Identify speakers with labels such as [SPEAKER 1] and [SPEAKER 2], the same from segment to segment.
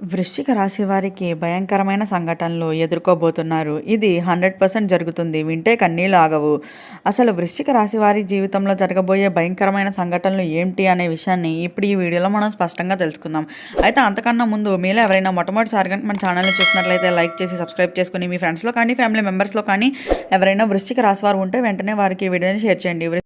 [SPEAKER 1] వృశ్చిక రాశి వారికి భయంకరమైన సంఘటనలు ఎదుర్కోబోతున్నారు. ఇది హండ్రెడ్ పర్సెంట్ జరుగుతుంది. వింటే కన్నీళ్ళు ఆగవు. అసలు వృశ్చిక రాశి వారి జీవితంలో జరగబోయే భయంకరమైన సంఘటనలు ఏంటి అనే విషయాన్ని ఇప్పుడు ఈ వీడియోలో మనం స్పష్టంగా తెలుసుకుందాం. అయితే అంతకన్నా ముందు మీలో ఎవరైనా మొట్టమొదటిసారిగా మన ఛానల్ని చూసినట్లయితే లైక్ చేసి సబ్స్క్రైబ్ చేసుకుని మీ ఫ్రెండ్స్లో కానీ ఫ్యామిలీ మెంబర్స్లో కానీ ఎవరైనా వృశ్చిక రాశి వారు ఉంటే వెంటనే వారికి ఈ వీడియోని షేర్ చేయండి.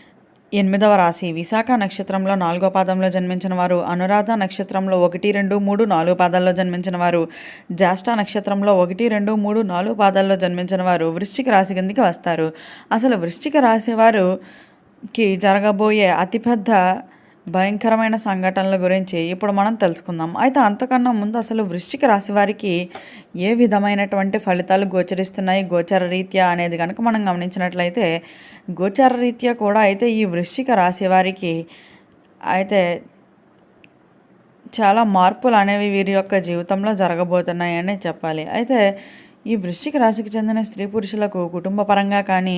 [SPEAKER 1] ఎనిమిదవ రాశి. విశాఖ నక్షత్రంలో నాలుగో పాదంలో జన్మించిన వారు అనురాధ నక్షత్రంలో ఒకటి రెండు మూడు నాలుగు పాదాల్లో జన్మించిన వారు జ్యేష్ఠ నక్షత్రంలో ఒకటి రెండు మూడు నాలుగు పాదాల్లో జన్మించిన వారు వృశ్చిక రాశి కిందికి వస్తారు. అసలు వృశ్చిక రాశి వారుకి జరగబోయే అతిపెద్ద భయంకరమైన సంఘటనల గురించి ఇప్పుడు మనం తెలుసుకుందాం. అయితే అంతకన్నా ముందు అసలు వృశ్చిక రాశి వారికి ఏ విధమైనటువంటి ఫలితాలు గోచరిస్తున్నాయి? గోచర రీత్యా అనేది కనుక మనం గమనించినట్లయితే గోచర రీత్యా కూడా అయితే ఈ వృశ్చిక రాశి వారికి అయితే చాలా మార్పులు అనేవి వీరి యొక్క జీవితంలో జరగబోతున్నాయని చెప్పాలి. అయితే ఈ వృశ్చిక రాశికి చెందిన స్త్రీ పురుషులకు కుటుంబపరంగా కానీ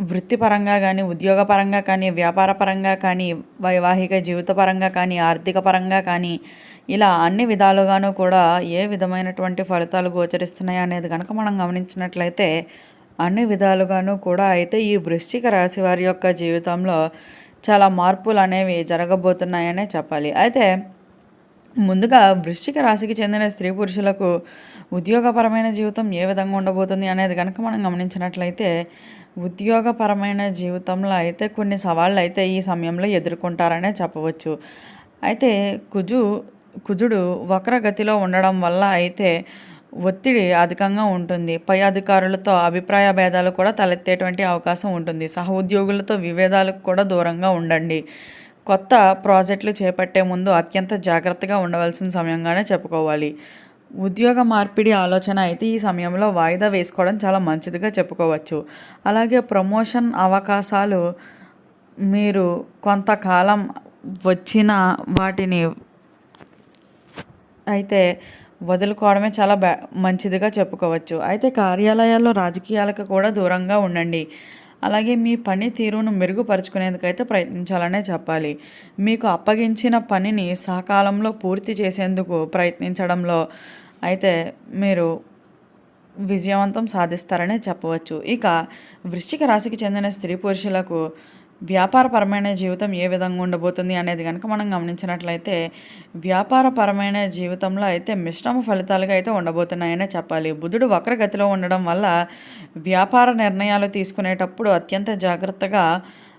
[SPEAKER 1] వృత్తిపరంగా కానీ ఉద్యోగపరంగా కానీ వ్యాపార పరంగా కానీ వైవాహిక జీవితపరంగా కానీ ఆర్థిక పరంగా కానీ ఇలా అన్ని విధాలుగాను కూడా ఏ విధమైనటువంటి ఫలితాలు గోచరిస్తున్నాయి అనేది కనుక మనం గమనించినట్లయితే అన్ని విధాలుగాను కూడా అయితే ఈ వృశ్చిక రాశి వారి యొక్క జీవితంలో చాలా మార్పులు అనేవి జరగబోతున్నాయనే చెప్పాలి. అయితే ముందుగా వృశ్చిక రాశికి చెందిన స్త్రీ పురుషులకు ఉద్యోగపరమైన జీవితం ఏ విధంగా ఉండబోతుంది అనేది కనుక మనం గమనించినట్లయితే ఉద్యోగపరమైన జీవితంలో అయితే కొన్ని సవాళ్ళు అయితే ఈ సమయంలో ఎదుర్కొంటారనే చెప్పవచ్చు. అయితే కుజు కుజుడు వక్రగతిలో ఉండడం వల్ల అయితే ఒత్తిడి అధికంగా ఉంటుంది. పై అధికారులతో అభిప్రాయ భేదాలు కూడా తలెత్తేటువంటి అవకాశం ఉంటుంది. సహ ఉద్యోగులతో విభేదాలకు కూడా దూరంగా ఉండండి. కొత్త ప్రాజెక్టులు చేపట్టే ముందు అత్యంత జాగ్రత్తగా ఉండవలసిన సమయంగానే చెప్పుకోవాలి. ఉద్యోగ మార్పిడి ఆలోచన అయితే ఈ సమయంలో వాయిదా వేసుకోవడం చాలా మంచిదిగా చెప్పుకోవచ్చు. అలాగే ప్రమోషన్ అవకాశాలు మీరు కొంతకాలం వచ్చిన వాటిని అయితే వదులుకోవడమే చాలా బ్యా మంచిదిగా చెప్పుకోవచ్చు. అయితే కార్యాలయాల్లో రాజకీయాలకు కూడా దూరంగా ఉండండి. అలాగే మీ పని తీరును మెరుగుపరుచుకునేందుకైతే ప్రయత్నించాలనే చెప్పాలి. మీకు అప్పగించిన పనిని సకాలంలో పూర్తి చేసేందుకు ప్రయత్నించడంలో అయితే మీరు విజయవంతం సాధిస్తారనే చెప్పవచ్చు. ఇక వృశ్చిక రాశికి చెందిన స్త్రీ పురుషులకు వ్యాపారపరమైన జీవితం ఏ విధంగా ఉండబోతుంది అనేది కనుక మనం గమనించినట్లయితే వ్యాపారపరమైన జీవితంలో అయితే మిశ్రమ ఫలితాలుగా అయితే ఉండబోతున్నాయనే చెప్పాలి. బుధుడు వక్రగతిలో ఉండడం వల్ల వ్యాపార నిర్ణయాలు తీసుకునేటప్పుడు అత్యంత జాగ్రత్తగా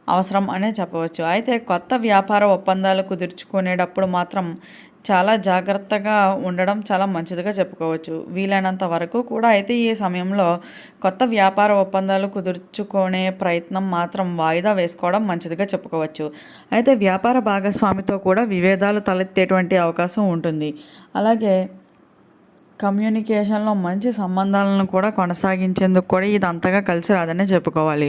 [SPEAKER 1] అవసరం అనే చెప్పవచ్చు. అయితే కొత్త వ్యాపార ఒప్పందాలు కుదుర్చుకునేటప్పుడు మాత్రం చాలా జాగ్రత్తగా ఉండడం చాలా మంచిదిగా చెప్పుకోవచ్చు. వీలైనంత వరకు కూడా అయితే ఈ సమయంలో కొత్త వ్యాపార ఒప్పందాలు కుదుర్చుకునే ప్రయత్నం మాత్రం వాయిదా వేసుకోవడం మంచిదిగా చెప్పుకోవచ్చు. అయితే వ్యాపార భాగస్వామితో కూడా విభేదాలు తలెత్తేటువంటి అవకాశం ఉంటుంది. అలాగే కమ్యూనికేషన్లో మంచి సంబంధాలను కూడా కొనసాగించేందుకు కూడా ఇది అంతగా కలిసి రాదనే చెప్పుకోవాలి.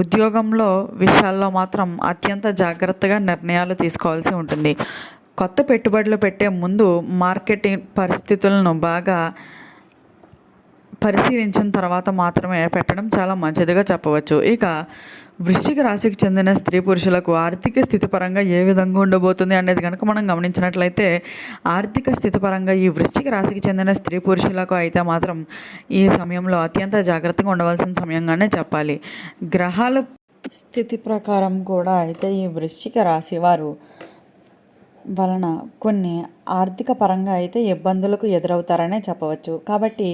[SPEAKER 1] ఉద్యోగంలో విషయాల్లో మాత్రం అత్యంత జాగ్రత్తగా నిర్ణయాలు తీసుకోవాల్సి ఉంటుంది. కొత్త పెట్టుబడులు పెట్టే ముందు మార్కెటింగ్ పరిస్థితులను బాగా పరిశీలించిన తర్వాత మాత్రమే పెట్టడం చాలా మంచిదిగా చెప్పవచ్చు. ఇక వృశ్చిక రాశికి చెందిన స్త్రీ పురుషులకు ఆర్థిక స్థితి పరంగా ఏ విధంగా ఉండబోతుంది అనేది కనుక మనం గమనించినట్లయితే ఆర్థిక స్థితి పరంగా ఈ వృశ్చిక రాశికి చెందిన స్త్రీ పురుషులకు అయితే మాత్రం ఈ సమయంలో అత్యంత జాగ్రత్తగా ఉండవలసిన సమయంగానే చెప్పాలి. గ్రహాల స్థితి ప్రకారం కూడా అయితే ఈ వృశ్చిక రాశి వారు వలన కొన్ని ఆర్థిక పరంగా అయితే ఇబ్బందులకు ఎదురవుతారనే చెప్పవచ్చు. కాబట్టి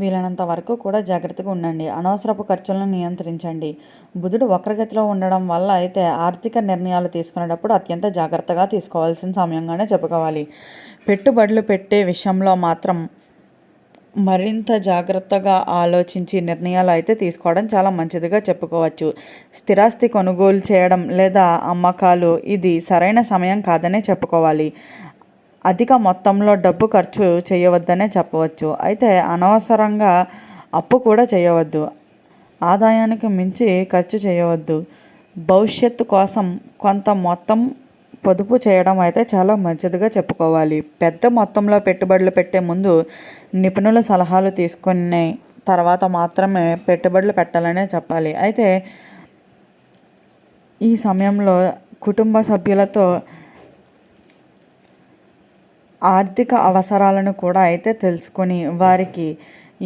[SPEAKER 1] వీలైనంత వరకు కూడా జాగ్రత్తగా ఉండండి. అనవసరపు ఖర్చులను నియంత్రించండి. బుధుడు వక్రగతిలో ఉండడం వల్ల అయితే ఆర్థిక నిర్ణయాలు తీసుకునేటప్పుడు అత్యంత జాగ్రత్తగా తీసుకోవాల్సిన సమయంగానే చెప్పుకోవాలి. పెట్టుబడులు పెట్టే విషయంలో మాత్రం మరింత జాగ్రత్తగా ఆలోచించి నిర్ణయాలు అయితే తీసుకోవడం చాలా మంచిదిగా చెప్పుకోవచ్చు. స్థిరాస్తి కొనుగోలు చేయడం లేదా అమ్మకాలు ఇది సరైన సమయం కాదనే చెప్పుకోవాలి. అధిక మొత్తంలో డబ్బు ఖర్చు చేయవద్దనే చెప్పవచ్చు. అయితే అనవసరంగా అప్పు కూడా చేయవద్దు. ఆదాయానికి మించి ఖర్చు చేయవద్దు. భవిష్యత్తు కోసం కొంత మొత్తం పొదుపు చేయడం అయితే చాలా మంచిదిగా చెప్పుకోవాలి. పెద్ద మొత్తంలో పెట్టుబడులు పెట్టే ముందు నిపుణుల సలహాలు తీసుకునే తర్వాత మాత్రమే పెట్టుబడులు పెట్టాలనే చెప్పాలి. అయితే ఈ సమయంలో కుటుంబ సభ్యులతో ఆర్థిక అవసరాలను కూడా అయితే తెలుసుకొని వారికి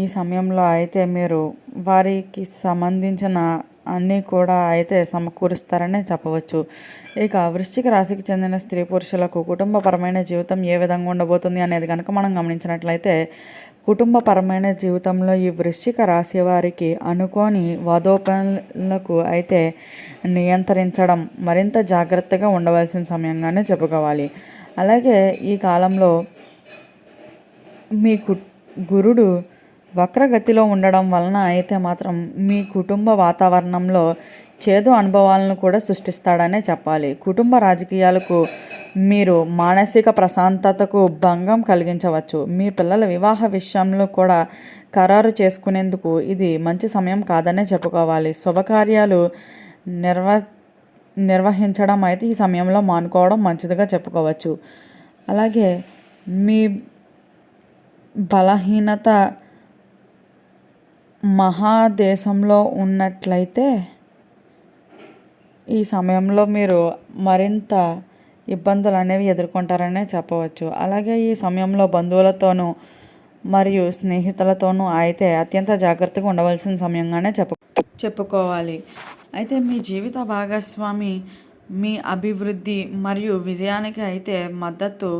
[SPEAKER 1] ఈ సమయంలో అయితే మీరు వారికి సంబంధించిన అన్నీ కూడా అయితే సమకూరుస్తారనే చెప్పవచ్చు. ఇక వృశ్చిక రాశికి చెందిన స్త్రీ పురుషులకు కుటుంబపరమైన జీవితం ఏ విధంగా ఉండబోతుంది అనేది కనుక మనం గమనించినట్లయితే కుటుంబపరమైన జీవితంలో ఈ వృశ్చిక రాశి వారికి అనుకోని వాదోపనలకు అయితే నియంత్రించడం మరింత జాగ్రత్తగా ఉండవలసిన సమయంగానే చెప్పుకోవాలి. అలాగే ఈ కాలంలో మీ కు గురుడు వక్రగతిలో ఉండడం వలన అయితే మాత్రం మీ కుటుంబ వాతావరణంలో చేదు అనుభవాలను కూడా సృష్టిస్తాడనే చెప్పాలి. కుటుంబ రాజకీయాలకు మీరు మానసిక ప్రశాంతతకు భంగం కలిగించవచ్చు. మీ పిల్లల వివాహ విషయంలో కూడా ఖరారు చేసుకునేందుకు ఇది మంచి సమయం కాదనే చెప్పుకోవాలి. శుభకార్యాలు నిర్వ నిర్వహించడం అయితే ఈ సమయంలో మానుకోవడం మంచిదిగా చెప్పుకోవచ్చు. అలాగే మీ బలహీనత మహాదేశంలో ఉన్నట్లయితే ఈ సమయంలో మీరు మరింత ఇబ్బందులు అనేవి ఎదుర్కొంటారనే చెప్పవచ్చు. అలాగే ఈ సమయంలో బంధువులతోనూ మరియు స్నేహితులతోనూ అయితే అత్యంత జాగ్రత్తగా ఉండవలసిన సమయంగానే చెప్పు చెప్పుకోవాలి. అయితే మీ జీవిత భాగస్వామి మీ అభివృద్ధి మరియు విజయానికి అయితే మద్దతు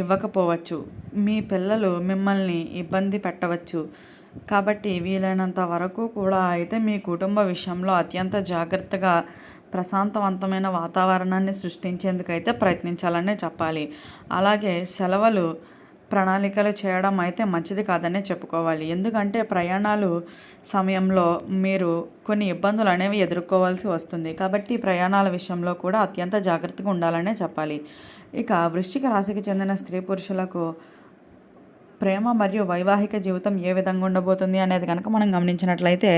[SPEAKER 1] ఇవ్వకపోవచ్చు. మీ పిల్లలు మిమ్మల్ని ఇబ్బంది పెట్టవచ్చు. కాబట్టి వీలైనంత వరకు కూడా అయితే మీ కుటుంబ విషయంలో అత్యంత జాగ్రత్తగా ప్రశాంతవంతమైన వాతావరణాన్ని సృష్టించేందుకైతే ప్రయత్నించాలనే చెప్పాలి. అలాగే సెలవులు ప్రణాళికలు చేయడం అయితే మంచిది కాదనే చెప్పుకోవాలి. ఎందుకంటే ప్రయాణాలు సమయంలో మీరు కొన్ని ఇబ్బందులు అనేవి ఎదుర్కోవాల్సి వస్తుంది. కాబట్టి ప్రయాణాల విషయంలో కూడా అత్యంత జాగ్రత్తగా ఉండాలనే చెప్పాలి. ఇక వృశ్చిక రాశికి చెందిన స్త్రీ పురుషులకు ప్రేమ మరియు వైవాహిక జీవితం ఏ విధంగా ఉండబోతుంది అనేది కనుక మనం గమనించినట్లయితే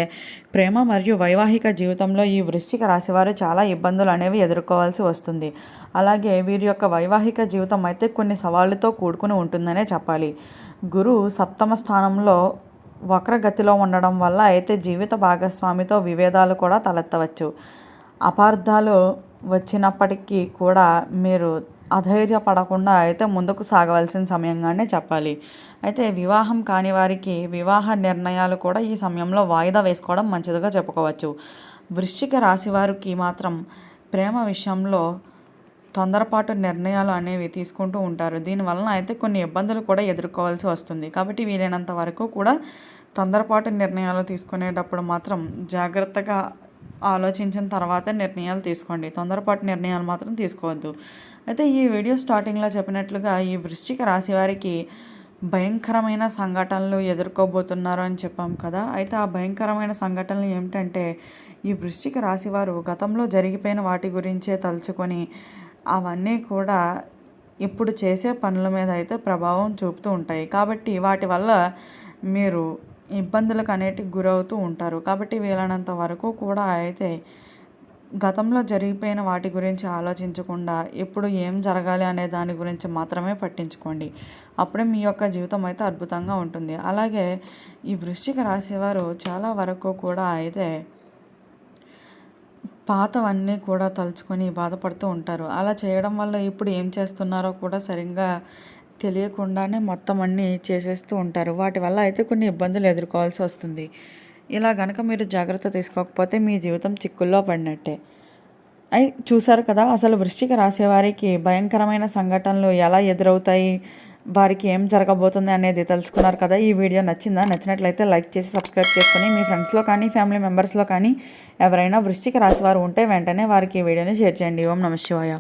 [SPEAKER 1] ప్రేమ మరియు వైవాహిక జీవితంలో ఈ వృశ్చిక రాశివారు చాలా ఇబ్బందులు అనేవి ఎదుర్కోవాల్సి వస్తుంది. అలాగే వీరి యొక్క వైవాహిక జీవితం అయితే కొన్ని సవాళ్ళతో కూడుకుని ఉంటుందనే చెప్పాలి. గురు సప్తమ స్థానంలో వక్రగతిలో ఉండడం వల్ల అయితే జీవిత భాగస్వామితో విభేదాలు కూడా తలెత్తవచ్చు. అపార్థాలు వచ్చినప్పటికీ కూడా మీరు అధైర్యపడకుండా అయితే ముందుకు సాగవలసిన సమయంగానే చెప్పాలి. అయితే వివాహం కాని వారికి వివాహ నిర్ణయాలు కూడా ఈ సమయంలో వాయిదా వేసుకోవడం మంచిదిగా చెప్పుకోవచ్చు. వృశ్చిక రాశి వారికి మాత్రం ప్రేమ విషయంలో తొందరపాటు నిర్ణయాలు అనేవి తీసుకుంటూ ఉంటారు. దీనివలన అయితే కొన్ని ఇబ్బందులు కూడా ఎదుర్కోవాల్సి వస్తుంది. కాబట్టి వీలైనంత వరకు కూడా తొందరపాటు నిర్ణయాలు తీసుకునేటప్పుడు మాత్రం జాగ్రత్తగా ఆలోచించిన తర్వాతే నిర్ణయాలు తీసుకోండి. తొందరపాటు నిర్ణయాలు మాత్రం తీసుకోవద్దు. అయితే ఈ వీడియో స్టార్టింగ్లో చెప్పినట్లుగా ఈ వృశ్చిక రాశి వారికి భయంకరమైన సంఘటనలు ఎదుర్కోబోతున్నారు అని చెప్పాం కదా. అయితే ఆ భయంకరమైన సంఘటనలు ఏమిటంటే ఈ వృశ్చిక రాశి వారు గతంలో జరిగిపోయిన వాటి గురించే తలుచుకొని అవన్నీ కూడా ఇప్పుడు చేసే పనుల మీద అయితే ప్రభావం చూపుతూ ఉంటాయి. కాబట్టి వాటి వల్ల మీరు ఇబ్బందులకు అనేటికి గురవుతూ ఉంటారు. కాబట్టి వీలైనంత వరకు కూడా అయితే గతంలో జరిగిపోయిన వాటి గురించి ఆలోచించకుండా ఇప్పుడు ఏం జరగాలి అనే దాని గురించి మాత్రమే పట్టించుకోండి. అప్పుడే మీ యొక్క జీవితం అయితే అద్భుతంగా ఉంటుంది. అలాగే ఈ వృశ్చిక రాసేవారు చాలా వరకు కూడా అయితే పాతవన్నీ కూడా తలుచుకొని బాధపడుతూ ఉంటారు. అలా చేయడం వల్ల ఇప్పుడు ఏం చేస్తున్నారో కూడా సరిగ్గా తెలియకుండానే మొత్తం అన్నీ చేసేస్తూ ఉంటారు. వాటి వల్ల అయితే కొన్ని ఇబ్బందులు ఎదుర్కోవాల్సి వస్తుంది. ఇలా కనుక మీరు జాగ్రత్త తీసుకోకపోతే మీ జీవితం చిక్కుల్లో పడినట్టే. అయి చూశారు కదా అసలు వృశ్చిక రాసేవారికి భయంకరమైన సంఘటనలు ఎలా ఎదురవుతాయి? వారికి ఏం జరగబోతుంది అనేది తెలుసుకున్నారు కదా. ఈ వీడియో నచ్చిందా? నచ్చినట్లయితే లైక్ చేసి సబ్స్క్రైబ్ చేసుకొని మీ ఫ్రెండ్స్లో కానీ ఫ్యామిలీ మెంబర్స్లో కానీ ఎవరైనా వృశ్చిక రాశి వారు ఉంటే వెంటనే వారికి ఈ వీడియోని షేర్ చేయండి. ఓం నమ శివాయ.